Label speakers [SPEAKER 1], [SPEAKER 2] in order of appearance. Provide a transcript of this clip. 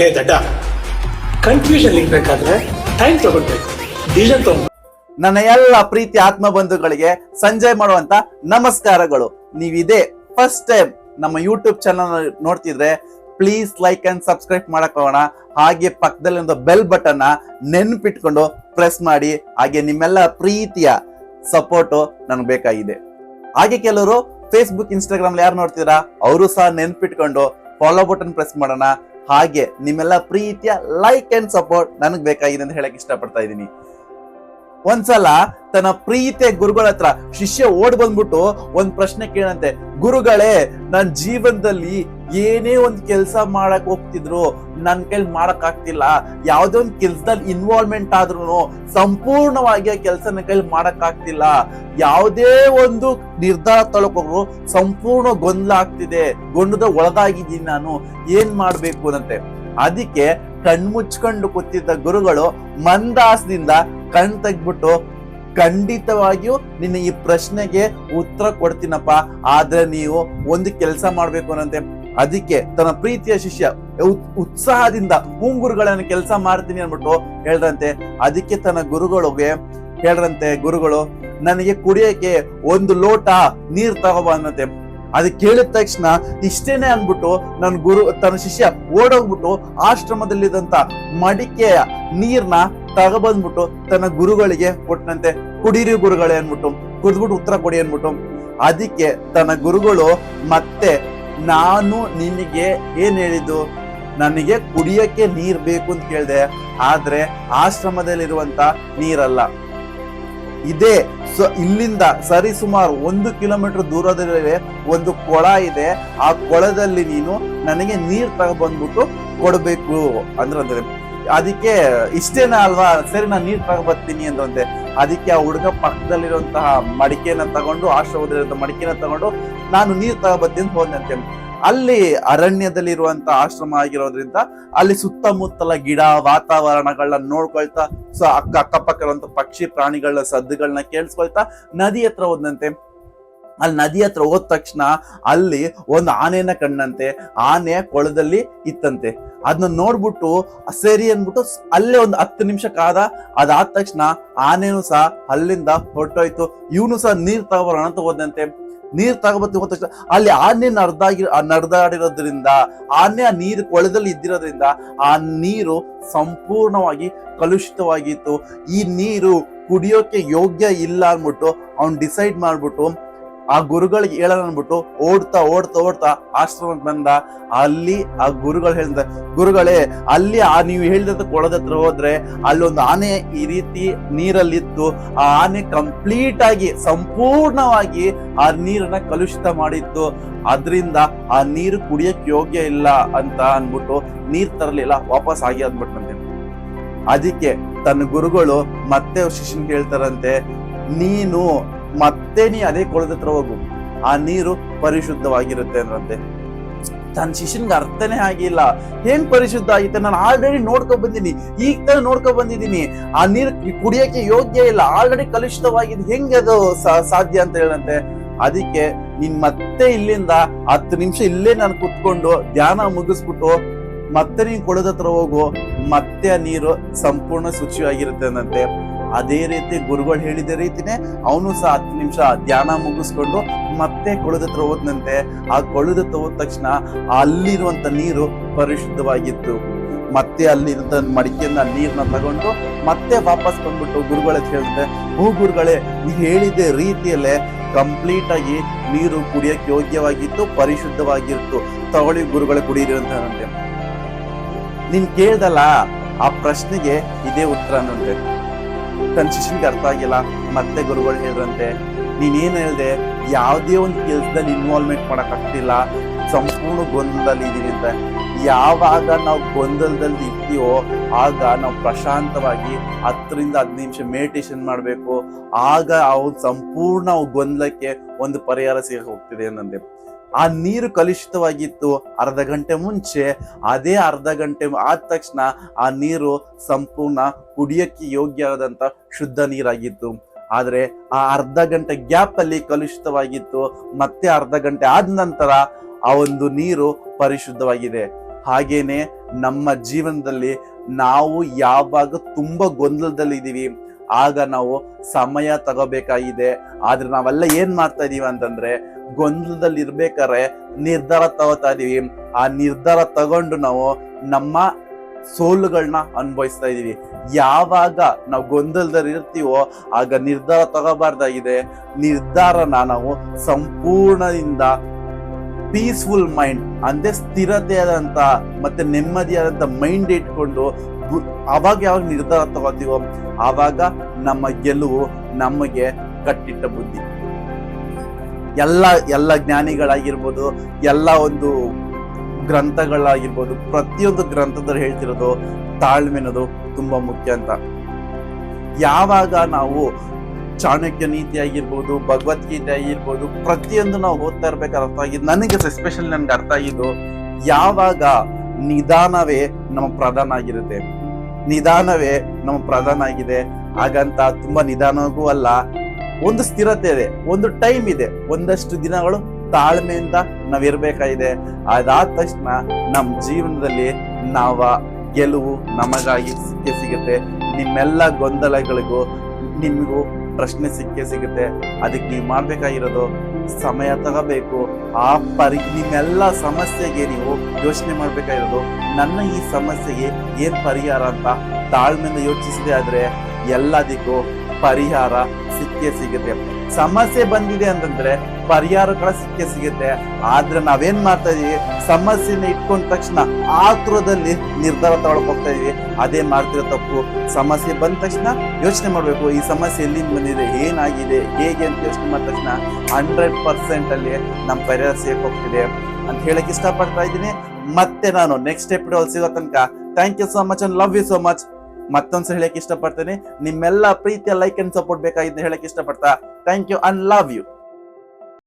[SPEAKER 1] ಲೇ ದಡ್ಡ ಕನ್ಫ್ಯೂಷನ್ ಇರ್ಬೇಕಾದ್ರೆ ಟೈಮ್ ತಗೊಳ್ಬೇಕು ಡಿಸಿಷನ್
[SPEAKER 2] ನನ್ನ ಎಲ್ಲ ಪ್ರೀತಿ ಆತ್ಮ ಬಂಧುಗಳಿಗೆ ಸಂಜಯ್ ಮಾಡುವಂತ ನಮಸ್ಕಾರಗಳು. ನೀವಿದೆ ಫಸ್ಟ್ ಟೈಮ್ ನಮ್ಮ ಯೂಟ್ಯೂಬ್ ಚಾನಲ್ ನೋಡ್ತಿದ್ರೆ ಪ್ಲೀಸ್ ಲೈಕ್ ಅಂಡ್ ಸಬ್ಸ್ಕ್ರೈಬ್ ಮಾಡಕ್ ಹೋಗೋಣ. ಹಾಗೆ ಪಕ್ಕದಲ್ಲಿ ಒಂದು ಬೆಲ್ ಬಟನ್ ನೆನ್ಪಿಟ್ಕೊಂಡು ಪ್ರೆಸ್ ಮಾಡಿ, ಹಾಗೆ ನಿಮ್ಮೆಲ್ಲ ಪ್ರೀತಿಯ ಸಪೋರ್ಟು ನನಗೆ ಬೇಕಾಗಿದೆ. ಹಾಗೆ ಕೆಲವರು ಫೇಸ್ಬುಕ್ ಇನ್ಸ್ಟಾಗ್ರಾಮ್ ಯಾರು ನೋಡ್ತೀರಾ, ಅವರು ಸಹ ನೆನ್ಪಿಟ್ಕೊಂಡು ಫಾಲೋ ಬಟನ್ ಪ್ರೆಸ್ ಮಾಡೋಣ. ಹಾಗೆ ನಿಮ್ಮೆಲ್ಲ ಪ್ರೀತಿಯ ಲೈಕ್ ಅಂಡ್ ಸಪೋರ್ಟ್ ನನಗೆ ಬೇಕಾಗಿದೆ ಅಂತ ಹೇಳಕ್ ಇಷ್ಟಪಡ್ತಾ ಇದ್ದೀನಿ. ಒಂದ್ಸಲ ತನ್ನ ಪ್ರೀತಿಯ ಗುರುಗಳ ಹತ್ರ ಶಿಷ್ಯ ಓಡ್ ಬಂದ್ಬಿಟ್ಟು ಒಂದ್ ಪ್ರಶ್ನೆ ಕೇಳಂತೆ. ಗುರುಗಳೇ ನನ್ನ ಜೀವನದಲ್ಲಿ ಏನೇ ಒಂದು ಕೆಲಸ ಮಾಡಕ್ ಹೋಗ್ತಿದ್ರು ನನ್ನ ಕೈಲಿ ಮಾಡಕ್ ಆಗ್ತಿಲ್ಲ. ಯಾವ್ದೇ ಒಂದು ಕೆಲ್ಸದಲ್ಲಿ ಇನ್ವಾಲ್ವ್ಮೆಂಟ್ ಆದ್ರೂ ಸಂಪೂರ್ಣವಾಗಿ ಆ ಕೆಲ್ಸ ನನ್ನ ಕೈಲಿ ಮಾಡಕ್ ಆಗ್ತಿಲ್ಲ. ಯಾವುದೇ ಒಂದು ನಿರ್ಧಾರ ತಳ್ಕೊಂಡ್ರು ಸಂಪೂರ್ಣ ಗೊಂದಲ ಆಗ್ತಿದೆ. ಗೊಂದದ ಒಳಗಾಗಿದ್ದೀನಿ ನಾನು. ಏನ್ ಮಾಡ್ಬೇಕು ಅಂತೆ? ಅದಕ್ಕೆ ಕಣ್ಮುಚ್ಕೊಂಡು ಕೂತಿದ್ದ ಗುರುಗಳು ಮಂದಾಸದಿಂದ ಕಣ್ ತೆಗ್ಬಿಟ್ಟು ಖಂಡಿತವಾಗಿಯೂ ನಿನ್ನ ಈ ಪ್ರಶ್ನೆಗೆ ಉತ್ತರ ಕೊಡ್ತೀನಪ್ಪ. ಆದ್ರೆ ನೀವು ಒಂದು ಕೆಲಸ ಮಾಡ್ಬೇಕು ಅನ್ನಂತೆ ಅದಕ್ಕೆ ತನ್ನ ಪ್ರೀತಿಯ ಶಿಷ್ಯ ಉತ್- ಉತ್ಸಾಹದಿಂದ ಉಂಗುರುಗಳನ್ನು ಕೆಲಸ ಮಾಡ್ತೀನಿ ಅನ್ಬಿಟ್ಟು ಹೇಳ್ರಂತೆ. ಅದಕ್ಕೆ ತನ್ನ ಗುರುಗಳಿಗೆ ಹೇಳ್ರಂತೆ, ಗುರುಗಳು, ನನಗೆ ಕುಡಿಯಕ್ಕೆ ಒಂದು ಲೋಟ ನೀರ್ ತಗೋಬ ಅನ್ನತ್ತೆ. ಅದಕ್ಕೆ ಕೇಳಿದ ತಕ್ಷಣ ಇಷ್ಟೇನೆ ಅಂದ್ಬಿಟ್ಟು ನನ್ನ ಗುರು, ತನ್ನ ಶಿಷ್ಯ ಓಡೋಗ್ಬಿಟ್ಟು ಆಶ್ರಮದಲ್ಲಿದ್ದಂತ ಮಡಿಕೆಯ ನೀರ್ನ ತಗಬಂದ್ಬಿಟ್ಟು ತನ್ನ ಗುರುಗಳಿಗೆ ಕೊಟ್ಟನಂತೆ ಕುಡೀರಿ ಗುರುಗಳೇ ಅನ್ಬಿಟ್ಟು ಕುಡಿದ್ಬಿಟ್ಟು ಉತ್ತರ ಕೊಡಿ ಅನ್ಬಿಟ್ಟು ಅದಕ್ಕೆ ತನ್ನ ಗುರುಗಳು ಮತ್ತೆ ನಾನು ನಿನಗೆ ಏನ್ ಹೇಳಿದ್ದು? ನನಗೆ ಕುಡಿಯಕ್ಕೆ ನೀರ್ ಬೇಕು ಅಂತ ಕೇಳಿದೆ, ಆದ್ರೆ ಆಶ್ರಮದಲ್ಲಿರುವಂತ ನೀರಲ್ಲ. ಇದೇ ಸೊ, ಇಲ್ಲಿಂದ ಸರಿ ಸುಮಾರು ಒಂದು ಕಿಲೋಮೀಟರ್ ದೂರದಲ್ಲಿ ಒಂದು ಕೊಳ ಇದೆ. ಆ ಕೊಳದಲ್ಲಿ ನೀನು ನನಗೆ ನೀರ್ ತಗೊಬಂದ್ಬಿಟ್ಟು ಕೊಡಬೇಕು ಅಂದ್ರೆ ಅಂದ್ರೆ ಅದಕ್ಕೆ ಇಷ್ಟೇನ ಅಲ್ವಾ? ಸರಿ, ನಾನು ನೀರ್ ತಗೊಬರ್ತೀನಿ ಅಂತಂತೆ ಅದಕ್ಕೆ ಆ ಹುಡುಗ ಪಕ್ಕದಲ್ಲಿರುವಂತಹ ಮಡಿಕೆನ ತಗೊಂಡು ಆಶ್ರಮದಲ್ಲಿರುವಂತಹ ಮಡಿಕೆನ ತಗೊಂಡು, ನಾನು ನೀರು ತಗೊಬರ್ತೀನಿ ಅಂತ ಹೋದಂತೆ ಅಲ್ಲಿ ಅರಣ್ಯದಲ್ಲಿ ಇರುವಂತ ಆಶ್ರಮ ಆಗಿರೋದ್ರಿಂದ ಅಲ್ಲಿ ಸುತ್ತಮುತ್ತಲ ಗಿಡ, ವಾತಾವರಣಗಳನ್ನ ನೋಡ್ಕೊಳ್ತಾ, ಸೊ ಅಕ್ಕ ಅಕ್ಕಪಕ್ಕ ಇರುವಂತ ಪಕ್ಷಿ ಪ್ರಾಣಿಗಳ ಸದ್ದುಗಳನ್ನ ಕೇಳಿಸ್ಕೊಳ್ತಾ ನದಿ ಹತ್ರ ಹೋದಂತೆ ಅಲ್ಲಿ ನದಿ ಹತ್ರ ಹೋದ ತಕ್ಷಣ ಅಲ್ಲಿ ಒಂದು ಆನೆನ ಕಂಡಂತೆ. ಆನೆ ಕೊಳದಲ್ಲಿ ಇತ್ತಂತೆ. ಅದನ್ನ ನೋಡ್ಬಿಟ್ಟು ಸರಿ ಅಂದ್ಬಿಟ್ಟು ಅಲ್ಲೇ ಒಂದು ಹತ್ತು ನಿಮಿಷ ಕಾದ. ಅದಾದ ತಕ್ಷಣ ಆನೆನೂ ಸಹ ಅಲ್ಲಿಂದ ಹೊರಟೋಯ್ತು. ಇವನು ಸಹ ನೀರ್ ತಗೋಬರೋಣ ಅಂತ ಹೋದಂತೆ ನೀರ್ ತಗೋಬತ್ತಿ ಹೋದ ತಕ್ಷಣ ಅಲ್ಲಿ ಆನೆ ನಡ್ದಾಗಿ ನಡೆದಾಡಿರೋದ್ರಿಂದ, ಆನೆ ಆ ನೀರು ಕೊಳದಲ್ಲಿ ಇದ್ದಿರೋದ್ರಿಂದ ಆ ನೀರು ಸಂಪೂರ್ಣವಾಗಿ ಕಲುಷಿತವಾಗಿತ್ತು. ಈ ನೀರು ಕುಡಿಯೋಕೆ ಯೋಗ್ಯ ಇಲ್ಲ ಅನ್ಬಿಟ್ಟು ಅವ್ನು ಡಿಸೈಡ್ ಮಾಡ್ಬಿಟ್ಟು ಆ ಗುರುಗಳಿಗೆ ಹೇಳೋಣ ಓಡ್ತಾ ಓಡ್ತಾ ಓಡ್ತಾ ಆಶ್ರಮಕ್ಕೆ ಬಂದ ಅಲ್ಲಿ ಆ ಗುರುಗಳು ಹೇಳಿದ ಗುರುಗಳೇ, ಅಲ್ಲಿ ಆ ನೀವು ಹೇಳಿದ ಕೊಳದ ಹತ್ರ ಹೋದ್ರೆ ಅಲ್ಲೊಂದು ಆನೆ ಈ ರೀತಿ ನೀರಲ್ಲಿತ್ತು ಆ ಆನೆ ಕಂಪ್ಲೀಟ್ ಆಗಿ, ಸಂಪೂರ್ಣವಾಗಿ ಆ ನೀರನ್ನ ಕಲುಷಿತ ಮಾಡಿತ್ತು ಅದರಿಂದ ಆ ನೀರು ಕುಡಿಯಕ್ಕೆ ಯೋಗ್ಯ ಇಲ್ಲ ಅಂತ ಅನ್ಬಿಟ್ಟು ನೀರ್ ತರಲಿಲ್ಲ, ವಾಪಸ್ ಆಗಿ ಅಂದ್ಬಿಟ್ಟಂತೆ ಅದಕ್ಕೆ ತನ್ನ ಗುರುಗಳು ಮತ್ತೆ ಶಿಷ್ಯನ್ ಹೇಳ್ತಾರಂತೆ, ನೀನು ಮತ್ತೆ ನೀ ಅದೇ ಕೊಳದ ಹತ್ರ ಹೋಗು. ಆ ನೀರು ಪರಿಶುದ್ಧವಾಗಿರುತ್ತೆ ಅಂದ್ರಂತೆ. ತನ್ನ ಶಿಷ್ಯನ್ಗೆ ಅರ್ಥನೇ ಆಗಿಲ್ಲ. ಏನ್ ಪರಿಶುದ್ಧ ಆಗಿತ್ತೆ? ನಾನು ಆಲ್ರೆಡಿ ನೋಡ್ಕೊ ಬಂದಿನಿ. ಈಗ ತಾನೇ ನೋಡ್ಕೊ ಬಂದಿದ್ದೀನಿ ಆ ನೀರು ಕುಡಿಯಕ್ಕೆ ಯೋಗ್ಯ ಇಲ್ಲ. ಆಲ್ರೆಡಿ ಕಲುಷಿತವಾಗಿದೆ. ಹೆಂಗೆ ಅದು ಸಾಧ್ಯ ಅಂತ ಹೇಳಂತೆ? ಅದಕ್ಕೆ ನೀನ್ ಮತ್ತೆ ಇಲ್ಲಿಂದ ಹತ್ತು ನಿಮಿಷ ಇಲ್ಲೇ ನಾನು ಕುತ್ಕೊಂಡು ಧ್ಯಾನ ಮುಗಿಸ್ಬಿಟ್ಟು ಮತ್ತೆ ನೀನ್ ಕೊಳದ ಹತ್ರ ಹೋಗು. ಮತ್ತೆ ಆ ನೀರು ಸಂಪೂರ್ಣ ಶುಚಿಯಾಗಿರುತ್ತೆ ಅಂತೆ ಅದೇ ರೀತಿ ಗುರುಗಳು ಹೇಳಿದ ರೀತಿನೇ ಅವನು ಸಹ ಹತ್ತು ನಿಮಿಷ ಧ್ಯಾನ ಮುಗಿಸ್ಕೊಂಡು ಮತ್ತೆ ಕೊಳದ ಹೋದ್ನಂತೆ. ಆ ಕೊಳದ ಹೋದ ತಕ್ಷಣ ಅಲ್ಲಿರುವಂತ ನೀರು ಪರಿಶುದ್ಧವಾಗಿತ್ತು. ಮತ್ತೆ ಅಲ್ಲಿರುವಂತ ಮಡಿಕೆಯಿಂದ ನೀರನ್ನ ತಗೊಂಡು ಮತ್ತೆ ವಾಪಸ್ ಬಂದ್ಬಿಟ್ಟು ಗುರುಗಳ ಹೇಳಿದ್ರೆ ಹೇಳಿದೆ ಹೂ ಗುರುಗಳೇ ನೀವು ಹೇಳಿದ ರೀತಿಯಲ್ಲೇ ಕಂಪ್ಲೀಟ್ ಆಗಿ ನೀರು ಕುಡಿಯಕ್ಕೆ ಯೋಗ್ಯವಾಗಿತ್ತು, ಪರಿಶುದ್ಧವಾಗಿತ್ತು. ತಗೊಳ್ಳಿ ಗುರುಗಳೇ ಕುಡಿಯಿರಿ ಅಂತ ಅಂತೆ ನೀನ್ ಕೇಳ್ದಲ್ಲ, ಆ ಪ್ರಶ್ನೆಗೆ ಇದೇ ಉತ್ತರ ಅನ್ನಂತೆ ತನ್ನ ಶಿಷ್ಯನಿಗೆ ಅರ್ಥ ಆಗಿಲ್ಲ. ಮತ್ತೆ ಗುರುಗಳು ಹೇಳಿದ್ರಂತೆ ನೀನೇನು ಹೇಳಿದೆ, ಯಾವುದೇ ಒಂದು ಕೆಲಸದಲ್ಲಿ ಇನ್ವಾಲ್ವ್ಮೆಂಟ್ ಮಾಡೋಕ್ಕಾಗ್ತಿಲ್ಲ ಸಂಪೂರ್ಣ ಗೊಂದಲದಲ್ಲಿ ಇದ್ದೀನಿ ಅಂತ. ಯಾವಾಗ ನಾವು ಗೊಂದಲದಲ್ಲಿ ಇರ್ತೀವೋ, ಆಗ ನಾವು ಪ್ರಶಾಂತವಾಗಿ ಹತ್ತರಿಂದ ಹದಿನೈದು ನಿಮಿಷ ಮೆಡಿಟೇಷನ್ ಮಾಡಬೇಕು. ಆಗ ಅವ್ರು ಸಂಪೂರ್ಣ ಗೊಂದಲಕ್ಕೆ ಒಂದು ಪರಿಹಾರ ಸಿಗ ಹೋಗ್ತಿದೆ ಅನ್ನಂದೆ. ಆ ನೀರು ಕಲುಷಿತವಾಗಿತ್ತು ಅರ್ಧ ಗಂಟೆ ಮುಂಚೆ. ಅದೇ ಅರ್ಧ ಗಂಟೆ ಆದ ತಕ್ಷಣ ಆ ನೀರು ಸಂಪೂರ್ಣ ಕುಡಿಯಕ್ಕೆ ಯೋಗ್ಯ ಆದಂತ ಶುದ್ಧ ನೀರಾಗಿತ್ತು. ಆದರೆ ಆ ಅರ್ಧ ಗಂಟೆ ಗ್ಯಾಪ್ ಅಲ್ಲಿ ಕಲುಷಿತವಾಗಿತ್ತು. ಮತ್ತೆ ಅರ್ಧ ಗಂಟೆ ಆದ ನಂತರ ಆ ಒಂದು ನೀರು ಪರಿಶುದ್ಧವಾಗಿದೆ. ಹಾಗೇನೆ ನಮ್ಮ ಜೀವನದಲ್ಲಿ ನಾವು ಯಾವಾಗ ತುಂಬಾ ಗೊಂದಲದಲ್ಲಿದ್ದೀವಿ ಆಗ ನಾವು ಸಮಯ ತಗೋಬೇಕಾಗಿದೆ. ಆದ್ರೆ ನಾವೆಲ್ಲ ಏನ್ ಮಾಡ್ತಾ ಇದೀವಿ ಅಂತಂದ್ರೆ ಗೊಂದಲದಲ್ಲಿ ಇರ್ಬೇಕಾದ್ರೆ ನಿರ್ಧಾರ ತಗೋತಾ ಇದೀವಿ. ಆ ನಿರ್ಧಾರ ತಗೊಂಡು ನಾವು ನಮ್ಮ ಸೋಲುಗಳನ್ನ ಅನುಭವಿಸ್ತಾ ಇದೀವಿ. ಯಾವಾಗ ನಾವು ಗೊಂದಲದಲ್ಲಿ ಇರ್ತೀವೋ ಆಗ ನಿರ್ಧಾರ ತಗೋಬಾರ್ದಾಗಿದೆ. ನಿರ್ಧಾರನ ನಾವು ಸಂಪೂರ್ಣದಿಂದ ಪೀಸ್ಫುಲ್ ಮೈಂಡ್ ಅಂದ್ರೆ ಸ್ಥಿರತೆಯಾದಂತ ಮತ್ತೆ ನೆಮ್ಮದಿಯಾದಂತ ಮೈಂಡ್ ಇಟ್ಕೊಂಡು ಅವಾಗ ಯಾವಾಗ ನಿರ್ಧಾರ ತಗೋತೀವೋ ಆವಾಗ ನಮ್ಮ ಗೆಲುವು ನಮಗೆ ಕಟ್ಟಿಟ್ಟ ಬುದ್ಧಿ. ಎಲ್ಲ ಎಲ್ಲ ಜ್ಞಾನಿಗಳಾಗಿರ್ಬೋದು, ಎಲ್ಲ ಒಂದು ಗ್ರಂಥಗಳಾಗಿರ್ಬೋದು, ಪ್ರತಿಯೊಂದು ಗ್ರಂಥದಲ್ಲಿ ಹೇಳ್ತಿರೋದು ತಾಳ್ಮೆ ಅನ್ನೋದು ತುಂಬ ಮುಖ್ಯ ಅಂತ. ಯಾವಾಗ ನಾವು ಚಾಣಕ್ಯ ನೀತಿ ಆಗಿರ್ಬೋದು ಭಗವದ್ಗೀತೆ ಆಗಿರ್ಬೋದು, ಪ್ರತಿಯೊಂದು ನಾವು ಓದ್ತಾ ಇರ್ಬೇಕಾದ್ರೆ ಅರ್ಥ ಆಗಿದ್ದು ನನಗೆ ಎಸ್ಪೆಷಲಿ ನನ್ಗೆ ಅರ್ಥ ಆಗಿದ್ದು ಯಾವಾಗ ನಿಧಾನವೇ ನಮ್ಮ ಪ್ರಧಾನ ಆಗಿರುತ್ತೆ. ನಿಧಾನವೇ ನಮ್ಮ ಪ್ರಧಾನ ಆಗಿದೆ. ಹಾಗಂತ ತುಂಬಾ ನಿಧಾನವೂ ಅಲ್ಲ ಒಂದು ಸ್ಥಿರತೆ ಇದೆ, ಒಂದು ಟೈಮ್ ಇದೆ. ಒಂದಷ್ಟು ದಿನಗಳು ತಾಳ್ಮೆಯಿಂದ ನಾವ್ ಇರ್ಬೇಕಾಗಿದೆ ಅದಾದ ತಕ್ಷಣ ನಮ್ಮ ಜೀವನದಲ್ಲಿ ನಾವ ಗೆಲುವು ನಮಗಾಗಿ ಸಿಕ್ಕೇ ಸಿಗುತ್ತೆ. ನಿಮ್ಮೆಲ್ಲ ಗೊಂದಲಗಳಿಗೂ ನಿಮಗೂ ಪ್ರಶ್ನೆ ಸಿಕ್ಕೇ ಸಿಗುತ್ತೆ. ಅದಕ್ಕೆ ನೀವು ಮಾಡಬೇಕಾಗಿರೋದು ಸಮಯ ತಗೋಬೇಕು. ಆ ಪರಿ, ನಿಮ್ಮೆಲ್ಲ ಸಮಸ್ಯೆಗೆ ನೀವು ಯೋಚನೆ ಮಾಡಬೇಕಾಗಿರೋದು ನನ್ನ ಈ ಸಮಸ್ಯೆಗೆ ಏನು ಪರಿಹಾರ ಅಂತ ತಾಳ್ಮೆಯಿಂದ ಯೋಚಿಸದೆ ಆದರೆ ಎಲ್ಲದಕ್ಕೂ ಪರಿಹಾರ ಸಿಕ್ಕೇ ಸಿಗುತ್ತೆ. ಸಮಸ್ಯೆ ಬಂದಿದೆ ಅಂತಂದ್ರೆ ಪರಿಹಾರ ಕೂಡ ಸಿಕ್ಕೇ ಸಿಗುತ್ತೆ. ಆದ್ರೆ ನಾವೇನ್ ಮಾಡ್ತಾ ಇದೀವಿ? ಸಮಸ್ಯೆನ ಇಟ್ಕೊಂಡ ತಕ್ಷಣ ಆತುರದಲ್ಲಿ ನಿರ್ಧಾರ ತಗೊಳಕ್ ಹೋಗ್ತಾ ಇದೀವಿ. ಅದೇ ಮಾಡ್ತಿರೋ ತಪ್ಪು. ಸಮಸ್ಯೆ ಬಂದ ತಕ್ಷಣ ಯೋಚನೆ ಮಾಡ್ಬೇಕು. ಈ ಸಮಸ್ಯೆ ಎಲ್ಲಿಂದ ಬಂದಿದೆ? ಏನಾಗಿದೆ? ಹೇಗೆ ಅಂತ ಯೋಚನೆ ಮಾಡಿದ ತಕ್ಷಣ ಹಂಡ್ರೆಡ್ ಪರ್ಸೆಂಟ್ ಅಲ್ಲಿ ನಮ್ಮ ಪರಿಹಾರ ಸೇಫ್ ಹೋಗ್ತಿದೆ ಅಂತ ಹೇಳಕ್ ಇಷ್ಟಪಡ್ತಾ ಇದ್ದೀನಿ. ಮತ್ತೆ ನಾನು ನೆಕ್ಸ್ಟ್ ಎಪಿಸೋಡ್ ಸಿಗೋ ತನಕ thank you so much and love you so much ಮತ್ತೊಂದ್ಸಲ ಹೇಳಕ್ ಇಷ್ಟಪಡ್ತೇನೆ. ನಿಮ್ಮೆಲ್ಲ ಪ್ರೀತಿಯ ಲೈಕ್ ಅಂಡ್ ಸಪೋರ್ಟ್ ಬೇಕಾಗಿದ್ದು ಹೇಳಕ್ ಇಷ್ಟಪಡ್ತಾ. Thank you and love you